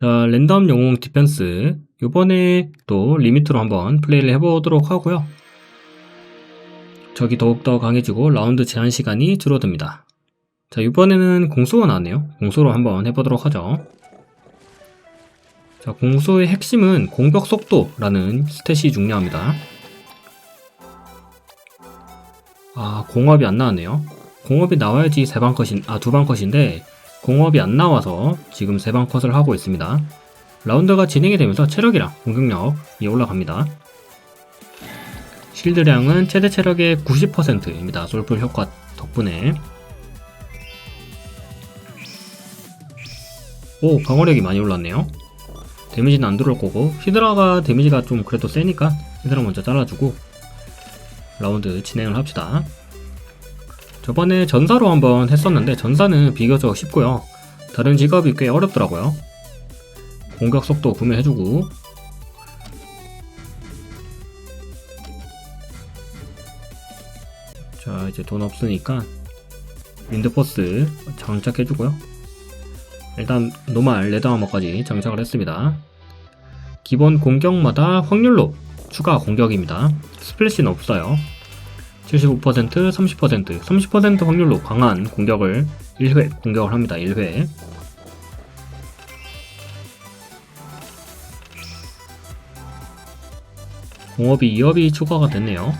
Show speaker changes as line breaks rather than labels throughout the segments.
자, 랜덤 영웅 디펜스. 요번에 또 리미트로 한번 플레이를 해보도록 하고요. 적이 더욱더 강해지고 라운드 제한 시간이 줄어듭니다. 자, 이번에는 공수가 나왔네요. 공수로 한번 해보도록 하죠. 자, 공수의 핵심은 공격 속도라는 스탯이 중요합니다. 아, 공업이 안 나왔네요. 공업이 나와야지 세방 컷인, 아, 두 방 컷인데, 공업이 안 나와서 지금 세 방 컷을 하고 있습니다. 라운드가 진행이 되면서 체력이랑 공격력이 올라갑니다. 실드량은 최대 체력의 90%입니다. 솔플 효과 덕분에. 오, 방어력이 많이 올랐네요. 데미지는 안 들어올 거고, 히드라가 데미지가 좀 그래도 세니까 히드라 먼저 잘라주고, 라운드 진행을 합시다. 저번에 전사로 한번 했었는데, 전사는 비교적 쉽고요. 다른 직업이 꽤 어렵더라고요. 공격 속도 구매해주고, 자, 이제 돈 없으니까, 윈드포스 장착해주고요. 일단, 노말 레드아머까지 장착을 했습니다. 기본 공격마다 확률로 추가 공격입니다. 스플래시는 없어요. 75%, 30%, 30% 확률로 강한 공격을 1회 공격을 합니다. 1회. 공업이 2업이 추가가 됐네요.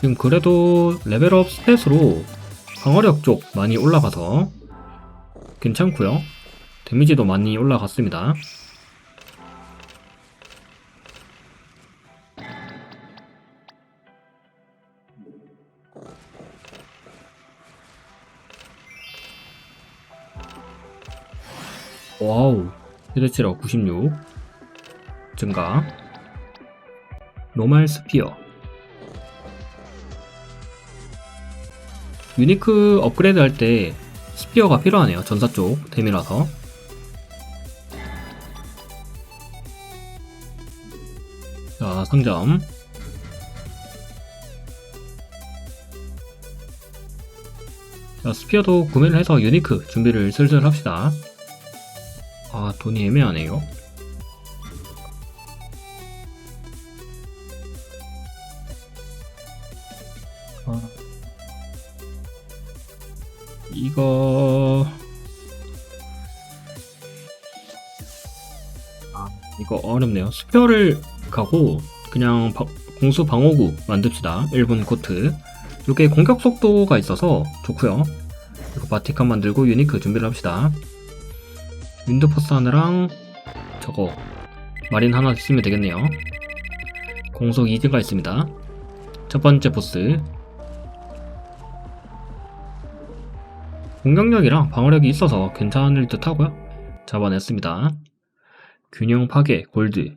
지금 그래도 레벨업 스탯으로 방어력 쪽 많이 올라가서 괜찮고요. 데미지도 많이 올라갔습니다. 헤드체력 96 증가. 노말 스피어. 유니크 업그레이드 할 때 스피어가 필요하네요. 전사 쪽 템이라서. 자, 상점. 자, 스피어도 구매를 해서 유니크 준비를 슬슬 합시다. 아, 돈이 애매하네요. 아, 이거 아, 이거 어렵네요. 스페어를 가고 그냥 바- 공수 방어구 만듭시다. 1분 코트. 이게 공격 속도가 있어서 좋고요. 그리고 바티칸 만들고 유니크 준비를 합시다. 윈드 포스 하나랑 저거 마린 하나 쓰면 되겠네요. 공속 2즈가 있습니다. 첫 번째 보스 공격력이랑 방어력이 있어서 괜찮을 듯 하고요. 잡아냈습니다. 균형 파괴, 골드.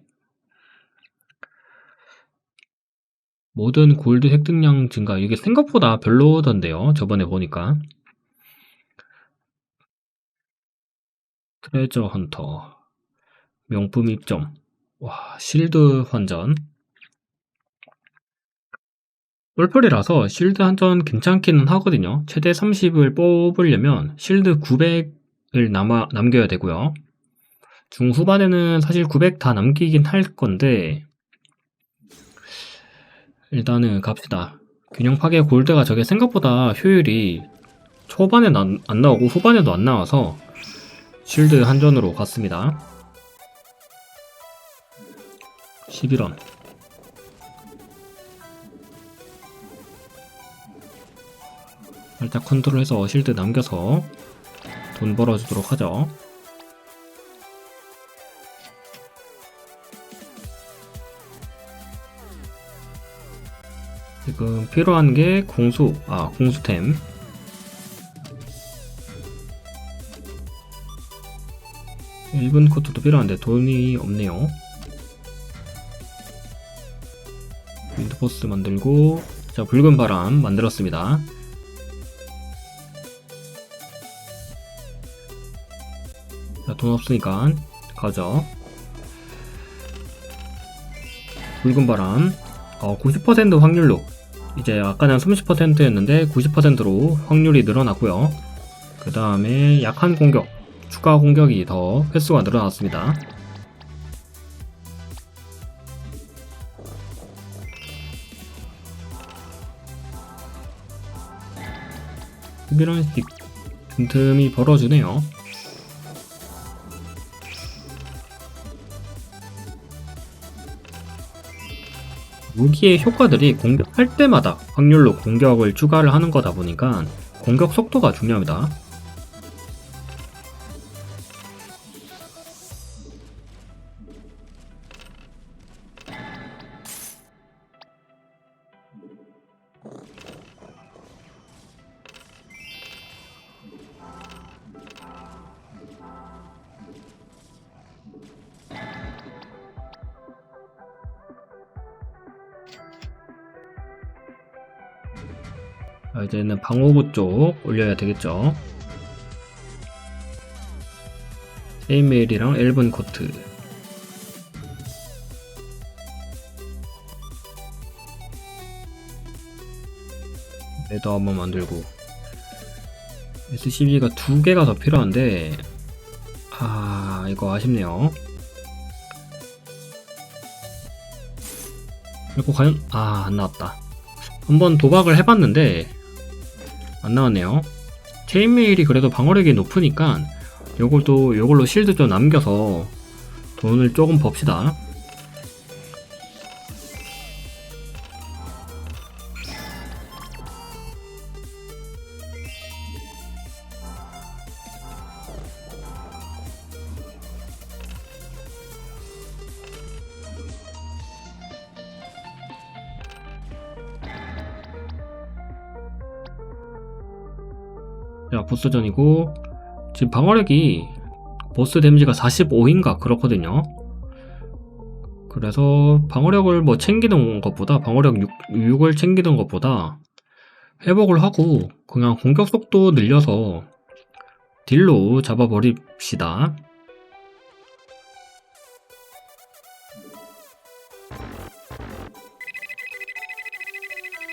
모든 골드 획득량 증가. 이게 생각보다 별로던데요. 저번에 보니까. 트레저 헌터. 명품 입점. 와, 실드 환전. 똘플이라서 실드 한전 괜찮기는 하거든요. 최대 30을 뽑으려면 실드 900을 남아, 남겨야 되고요. 중후반에는 사실 900 다 남기긴 할 건데, 일단은 갑시다. 균형 파괴 골드가 저게 생각보다 효율이 초반에는 안, 안 나오고 후반에도 안 나와서 실드 한전으로 갔습니다. 11원. 살짝 컨트롤해서 실드 남겨서 돈 벌어주도록 하죠. 지금 필요한 게 공수, 아, 공수템. 일본 코트도 필요한데 돈이 없네요. 윈드포스 만들고, 자, 붉은 바람 만들었습니다. 자, 돈 없으니까 가죠. 붉은 바람. 어, 90% 확률로 이제 아까는 30%였는데 90%로 확률이 늘어났고요. 그 다음에 약한 공격, 추가 공격이 더 횟수가 늘어났습니다. 이런식 틈틈이 벌어주네요. 무기의 효과들이 공격할 때마다 확률로 공격을 추가를 하는 거다 보니까 공격 속도가 중요합니다. 이제는 방어구 쪽 올려야 되겠죠. 세이메일이랑 엘븐 코트. 레더 한번 만들고 SCB가 두 개가 더 필요한데 아 이거 아쉽네요. 이거 과연 아 안 나왔다. 한번 도박을 해봤는데 안 나왔네요. 체인메일이 그래도 방어력이 높으니까 요걸도 요걸로 실드 좀 남겨서 돈을 조금 법시다. 자, 보스전이고 지금 방어력이 보스 데미지가 45인가 그렇거든요. 그래서 방어력을 뭐 챙기는 것보다 방어력 6, 6을 챙기는 것보다 회복을 하고 그냥 공격 속도 늘려서 딜로 잡아버립시다.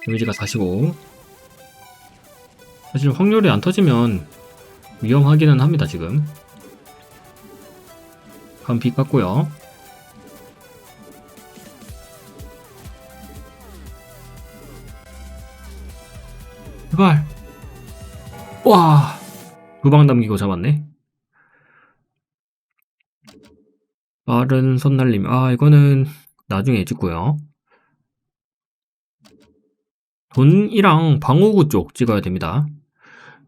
데미지가 45. 사실 확률이 안 터지면 위험하기는 합니다 지금. 한비 깠고요. 제발! 와 두방 남기고 잡았네. 빠른 선날림. 아 이거는 나중에 찍고요. 돈이랑 방어구 쪽 찍어야 됩니다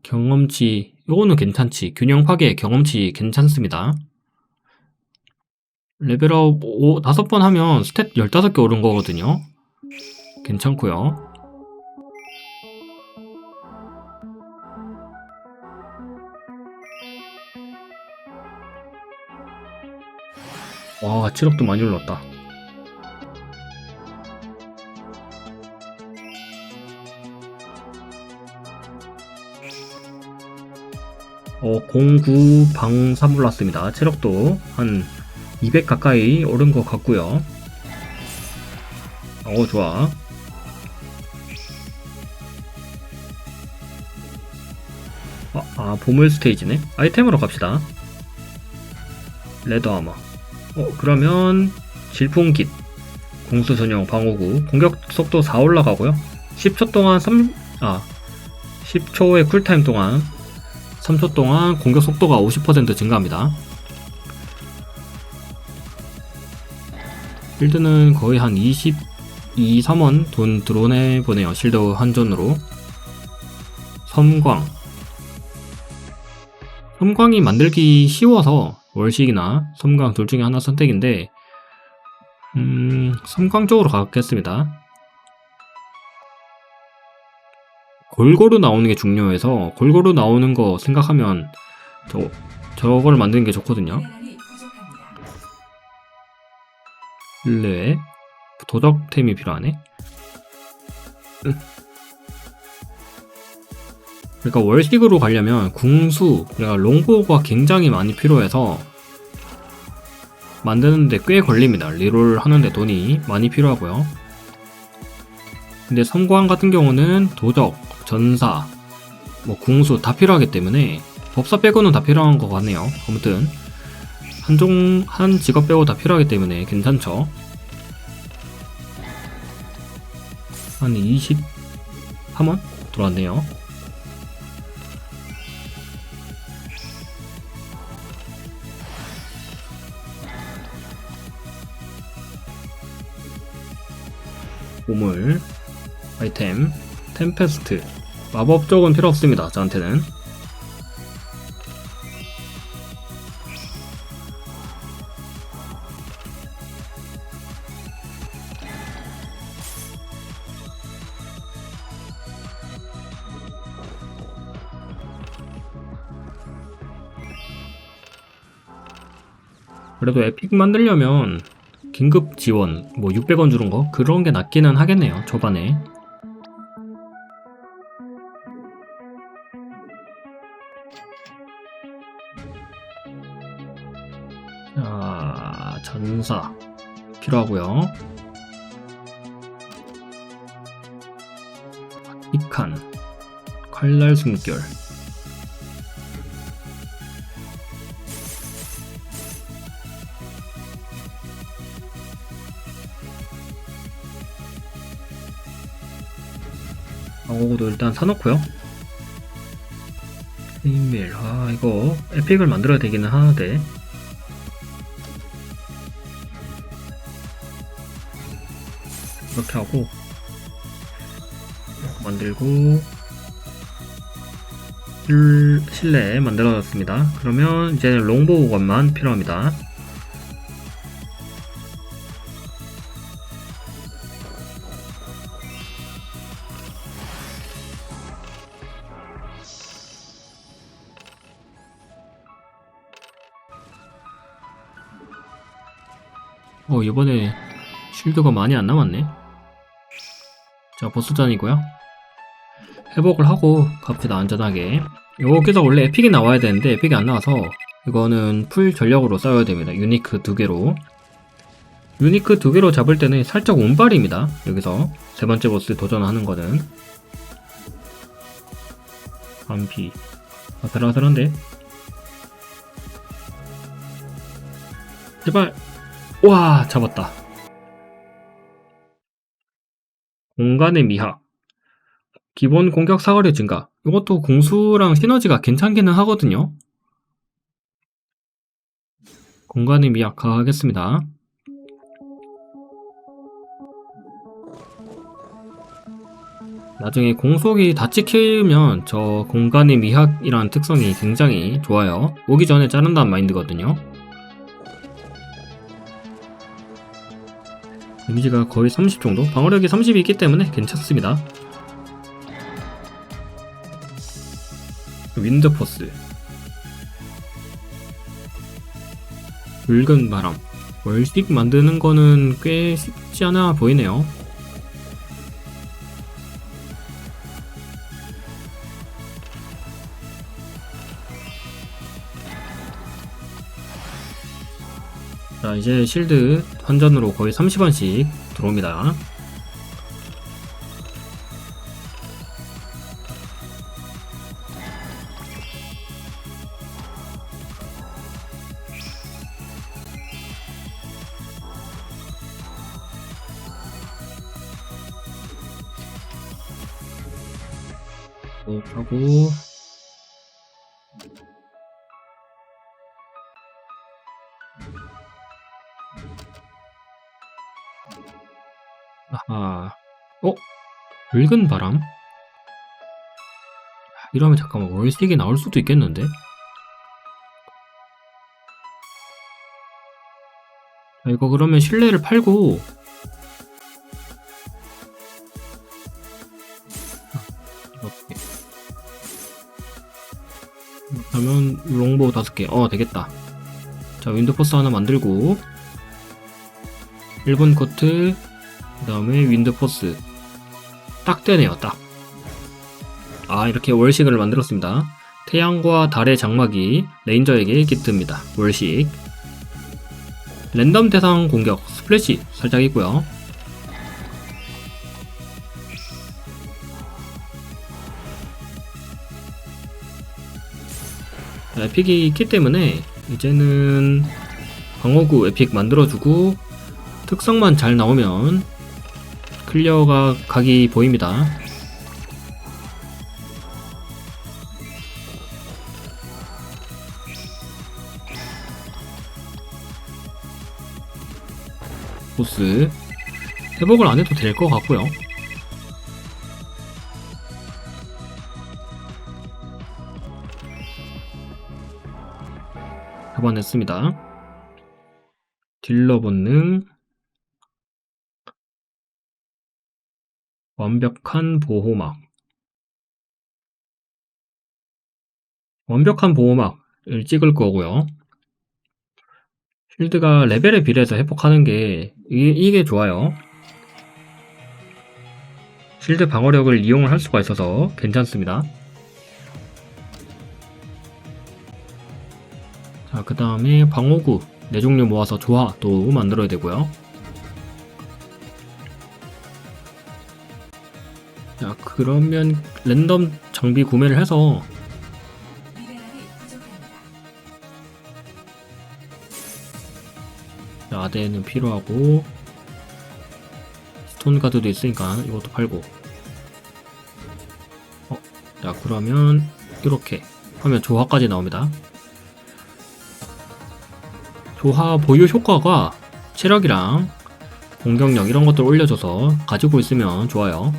경험치 요거는 괜찮지. 균형 파괴 경험치 괜찮습니다. 레벨업 5, 5번 하면 스탯 15개 오른 거거든요. 괜찮고요. 와 7억도 많이 올랐다 어, 09 방사 올랐습니다. 체력도 한 200 가까이 오른 것 같고요. 어, 좋아. 아, 아, 보물 스테이지네. 아이템으로 갑시다. 레더 아마. 어, 그러면 질풍깃, 공수 전용 방어구, 공격 속도 4 올라가고요. 10초 동안 3, 아, 10초의 쿨타임 동안 3초 동안 공격 속도가 50% 증가합니다. 실드는 거의 한 22, 3원 돈 드론에 보내요. 실드 한전으로. 섬광. 섬광이 만들기 쉬워서 월식이나 섬광 둘 중에 하나 선택인데, 음, 섬광 쪽으로 가겠습니다. 골고루 나오는 게 중요해서 골고루 나오는 거 생각하면 저 저걸 만드는 게 좋거든요. 일레 도적템이 필요하네. 그러니까 월식으로 가려면 궁수, 그러니까 롱보가 굉장히 많이 필요해서 만드는데 꽤 걸립니다. 리롤 하는데 돈이 많이 필요하고요. 근데 섬광 같은 경우는 도적, 전사, 뭐 궁수 다 필요하기 때문에 법사 빼고는 다 필요한 것 같네요. 아무튼 한 종 한 직업 빼고 다 필요하기 때문에 괜찮죠. 한 23원 들어왔네요. 보물, 아이템, 템페스트, 마법 쪽은 필요 없습니다. 저한테는. 그래도 에픽 만들려면 긴급 지원 뭐 600원 주는 거 그런 게 낫기는 하겠네요. 초반에. 자, 전사 필요하고요. 이칸 칼날 숨결 방어구도 일단 사놓고요. 이메일 아 이거 에픽을 만들어야 되기는 하는데 이렇게 하고 만들고 실- 실내 만들어놨습니다. 그러면 이제 롱보우건만 필요합니다. 어 이번에 쉴드가 많이 안 남았네. 자 보스전이고요. 회복을 하고 갑시다 안전하게. 여기서 원래 에픽이 나와야 되는데 에픽이 안 나와서 이거는 풀 전력으로 싸워야 됩니다. 유니크 두 개로. 유니크 두 개로 잡을 때는 살짝 운발입니다. 여기서 세 번째 보스 도전하는 거는 반피 아슬아슬한데 제발 와 잡았다 공간의 미학 기본 공격 사거리 증가. 이것도 공수랑 시너지가 괜찮기는 하거든요. 공간의 미학 가하겠습니다. 나중에 공속이 다 찍히면 저 공간의 미학이라는 특성이 굉장히 좋아요. 오기 전에 자른다는 마인드거든요 데미지가 거의 30 정도? 방어력이 30이 있기 때문에 괜찮습니다. 윈드포스 붉은 바람 월식 만드는 거는 꽤 쉽지 않아 보이네요. 이제 실드 환전으로 거의 30원씩 들어옵니다. 네, 하고 붉은 바람? 이러면 잠깐만 월색이 나올 수도 있겠는데? 자, 이거 그러면 실내를 팔고 이렇게 그러면 롱보우 다섯 개. 어 되겠다. 자 윈드포스 하나 만들고 1번 코트 그 다음에 윈드포스 딱 되네요, 딱. 아, 이렇게 월식을 만들었습니다. 태양과 달의 장막이 레인저에게 기트입니다. 월식. 랜덤 대상 공격, 스플래시 살짝 있고요. 에픽이 있기 때문에 이제는 방어구 에픽 만들어주고 특성만 잘 나오면 클리어가 각이 보입니다. 보스 회복을 안 해도 될 것 같고요. 잡아냈습니다. 딜러 본능 완벽한 보호막 완벽한 보호막을 찍을 거고요. 쉴드가 레벨에 비례해서 회복하는 게 이게, 이게 좋아요. 쉴드 방어력을 이용을 할 수가 있어서 괜찮습니다. 자, 그 다음에 방어구 네 종류 모아서 조화도 만들어야 되고요. 그러면 랜덤 장비 구매를 해서 아대는 필요하고 스톤 가드도 있으니까 이것도 팔고. 어, 자 그러면 이렇게 하면 조화까지 나옵니다. 조화 보유 효과가 체력이랑 공격력 이런 것들 올려줘서 가지고 있으면 좋아요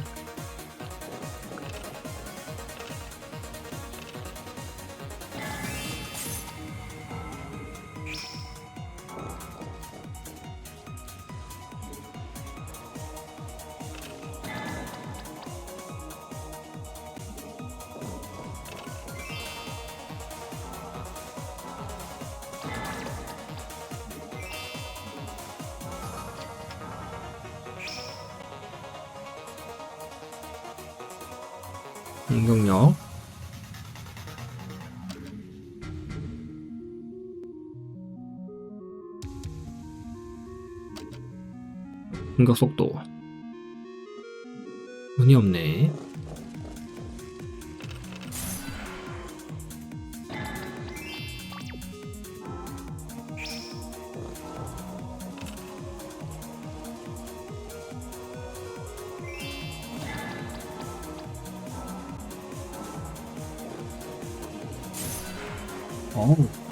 공격력. 공격 속도. 운이 없네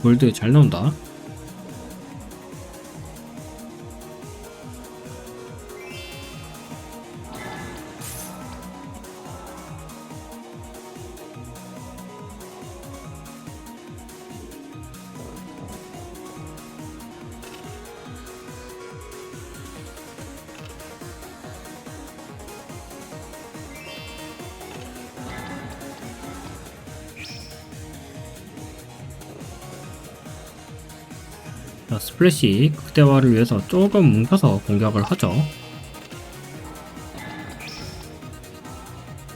골드 잘 나온다 스플래시 극대화를 위해서 조금 뭉쳐서 공격을 하죠.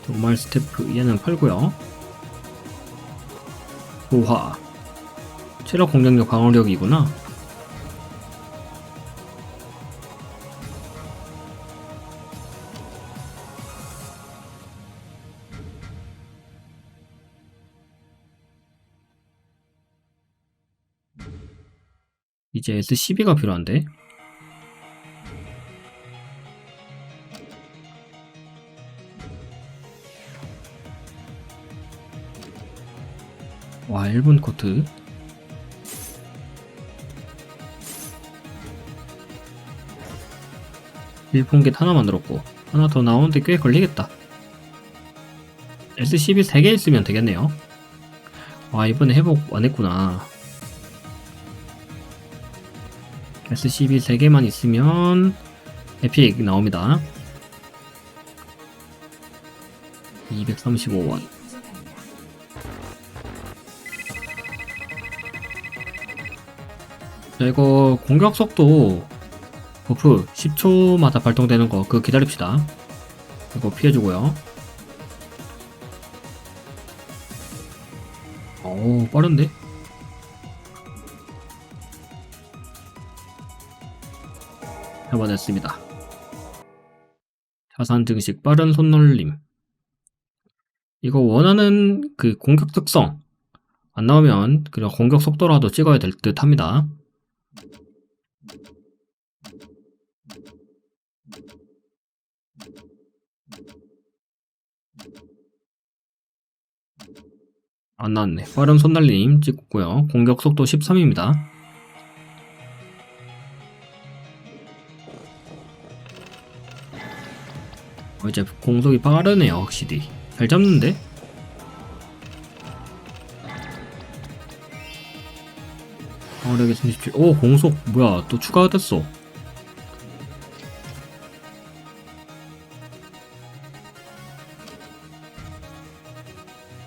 노말 스태프 얘는 팔고요. 보화 체력 공격력 방어력이구나. 이제 SCB가 필요한데. 와 1분 코트. 일본겟 하나 만들었고 하나 더 나오는데 꽤 걸리겠다. SCB 3개 있으면 되겠네요. 와 이번에 회복 안 했구나 SCB 3개만 있으면 에픽 나옵니다 235원
미네랄이 부족합니다.
자, 이거 공격 속도 버프 10초마다 발동되는 거 그거 기다립시다. 이거 피해주고요. 오 빠른데? 잡아냈습니다. 자산 증식 빠른 손놀림. 이거 원하는 그 공격 특성 안 나오면 그냥 공격 속도라도 찍어야 될 듯 합니다. 안 나왔네. 빠른 손날림 찍고요. 공격 속도 13입니다. 이제 공속이 빠르네요, 확실히. 잘 잡는데? 어력이 37. 오, 공속, 뭐야, 또 추가가 됐어.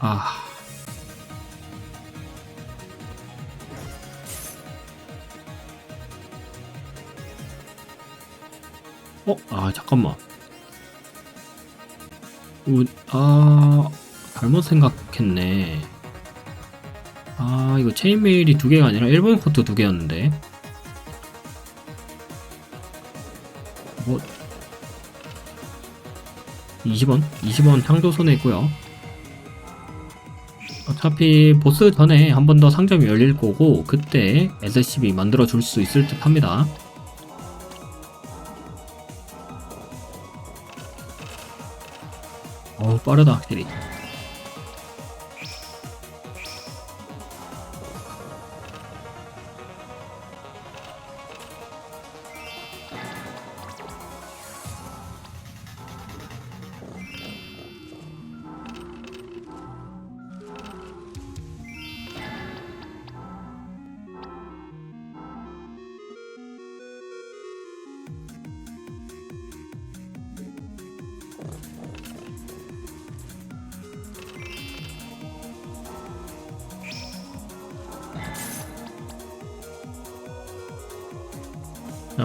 아. 어? 아, 잠깐만. 우, 아, 잘못 생각했네. 아, 이거 체인메일이 두 개가 아니라 일본 코트 두 개였는데. 뭐, 20원? 20원 향조선에 있고요. 어차피 보스 전에 한 번 더 상점이 열릴 거고 그때 SCB 만들어 줄 수 있을 듯 합니다. 어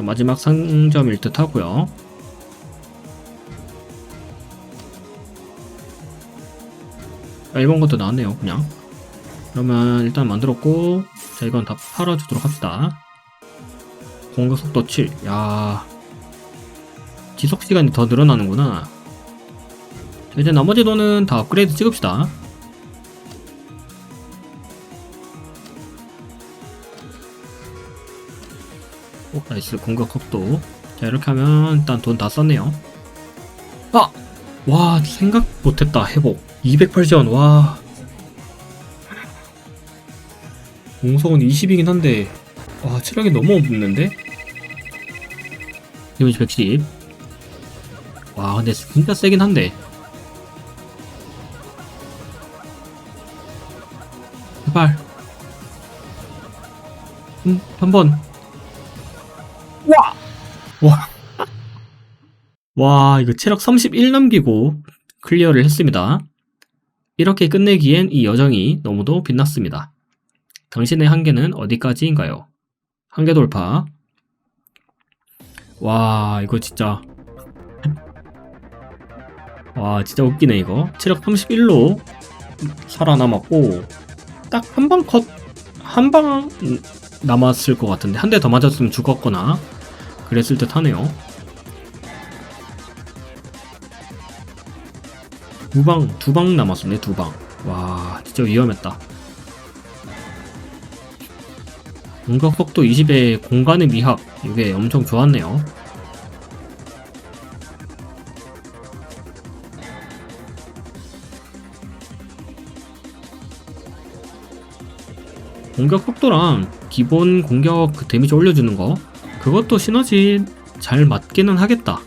마지막 상점일 듯 하고요. 아, 일본 것도 나왔네요, 그냥. 그러면 일단 만들었고, 자, 이건 다 팔아주도록 합시다. 공격 속도 7. 야 지속 시간이 더 늘어나는구나. 자, 이제 나머지 돈은 다 업그레이드 찍읍시다. 나이스 공격 속도. 자, 이렇게 하면 일단 돈 다 썼네요. 아! 와, 생각 못했다. 회복. 280원, 와. 공속은 20이긴 한데, 와, 체력이 너무 없는데? 데미지 110. 와, 근데 진짜 세긴 한데. 제발. 음, 한 번. 와, 이거 체력 31 남기고 클리어를 했습니다. 이렇게 끝내기엔 이 여정이 너무도 빛났습니다. 당신의 한계는 어디까지인가요? 한계 돌파. 와, 이거 진짜. 와, 진짜 웃기네, 이거. 체력 31로 살아남았고, 딱 한 방 컷, 한 방 남았을 것 같은데, 한 대 더 맞았으면 죽었거나, 그랬을 듯 하네요. 두 방, 두 방 남았었네, 두 방. 와, 진짜 위험했다. 공격 속도 20에 공간의 미학, 이게 엄청 좋았네요. 공격 속도랑 기본 공격 그 데미지 올려주는 거, 그것도 시너지 잘 맞기는 하겠다.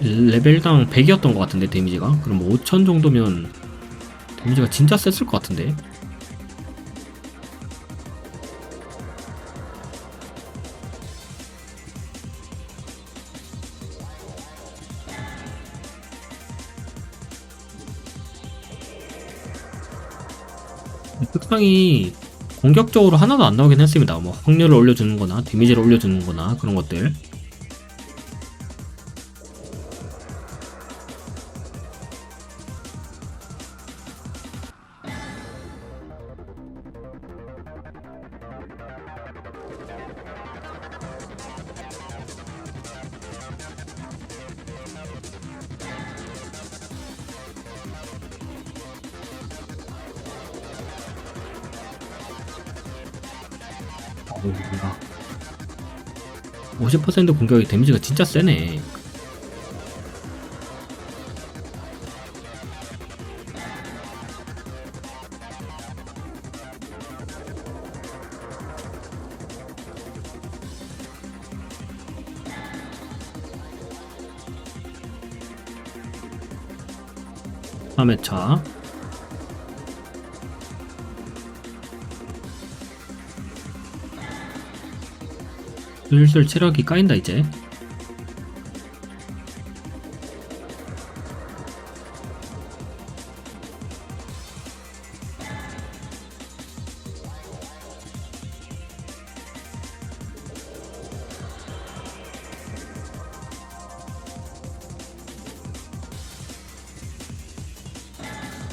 레벨당 100이었던 것 같은데 데미지가. 그럼 5000 정도면 데미지가 진짜 셌을 것 같은데. 특성이 공격적으로 하나도 안 나오긴 했습니다. 뭐 확률을 올려주는 거나 데미지를 올려주는 거나 그런 것들 뭔가 50% 공격의 데미지가 진짜 세네. 삼회차 슬슬 체력이 까인다 이제.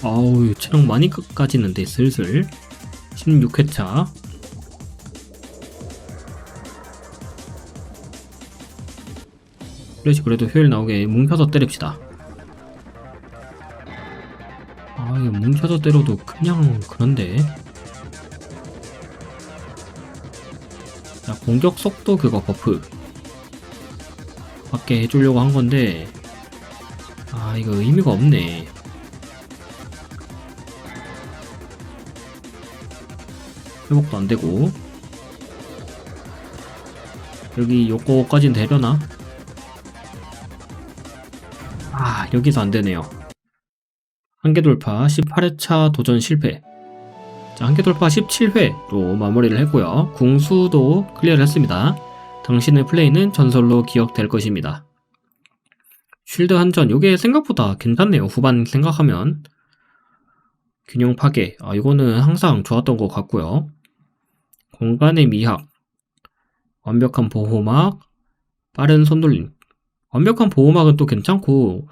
아우 체력 많이 까- 까지는데 슬슬. 16회차 플래시 그래도 효율 나오게 뭉쳐서 때립시다. 아 이거 뭉쳐서 때려도 그냥 그런데? 자 공격 속도 그거 버프. 받게 해주려고 한 건데. 아 이거 의미가 없네. 회복도 안 되고. 여기 요거까진 되려나? 여기서 안 되네요. 한계 돌파 18회차 도전 실패. 자, 한계 돌파 17회로 마무리를 했고요. 궁수도 클리어를 했습니다. 당신의 플레이는 전설로 기억될 것입니다. 쉴드 한전 요게 생각보다 괜찮네요. 후반 생각하면 균형 파괴. 아 이거는 항상 좋았던 것 같고요. 공간의 미학, 완벽한 보호막, 빠른 손돌림. 완벽한 보호막은 또 괜찮고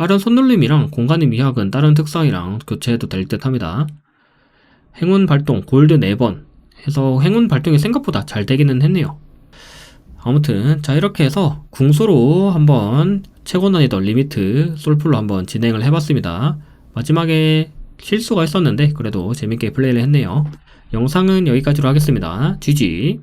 빠른 손놀림이랑 공간의 미학은 다른 특성이랑 교체해도 될 듯 합니다. 행운 발동 골드 4번 해서 행운 발동이 생각보다 잘 되기는 했네요. 아무튼 자 이렇게 해서 궁수로 한번 최고 난이도 리미트 솔플로 한번 진행을 해봤습니다. 마지막에 실수가 있었는데 그래도 재밌게 플레이를 했네요. 영상은 여기까지로 하겠습니다. GG